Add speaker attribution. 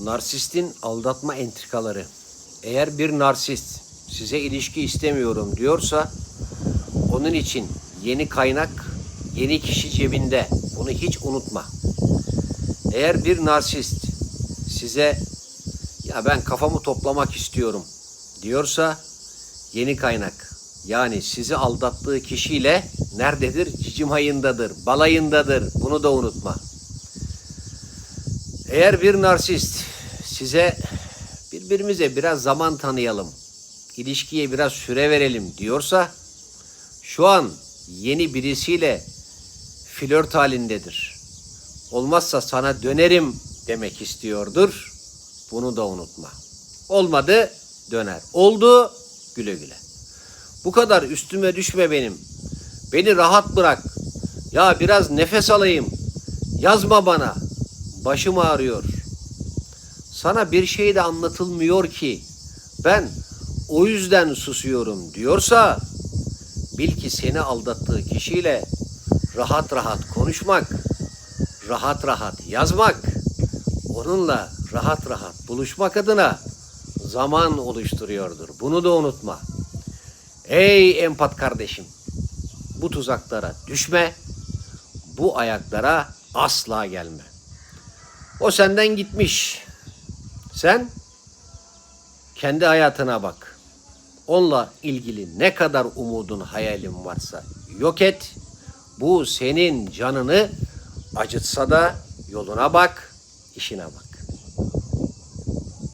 Speaker 1: Narsistin aldatma entrikaları. Eğer bir narsist size ilişki istemiyorum diyorsa onun için yeni kaynak, yeni kişi cebinde. Bunu hiç unutma. Eğer bir narsist size ya ben kafamı toplamak istiyorum diyorsa yeni kaynak. Yani sizi aldattığı kişiyle nerededir? Cicim ayındadır, balayındadır. Bunu da unutma. Eğer bir narsist size birbirimize biraz zaman tanıyalım, ilişkiye biraz süre verelim diyorsa şu an yeni birisiyle flört halindedir. Olmazsa sana dönerim demek istiyordur. Bunu da unutma. Olmadı döner. Oldu güle güle. Bu kadar üstüme düşme benim. Beni rahat bırak. Ya biraz nefes alayım. Yazma bana. Başım ağrıyor. Sana bir şey de anlatılmıyor ki. Ben o yüzden susuyorum diyorsa bil ki seni aldattığı kişiyle rahat rahat konuşmak, rahat rahat yazmak, onunla rahat rahat buluşmak adına zaman oluşturuyordur. Bunu da unutma. Ey empat kardeşim, bu tuzaklara düşme, bu ayaklara asla gelme. O senden gitmiş. Sen kendi hayatına bak. Onunla ilgili ne kadar umudun, hayalin varsa yok et. Bu senin canını acıtsa da yoluna bak, işine bak.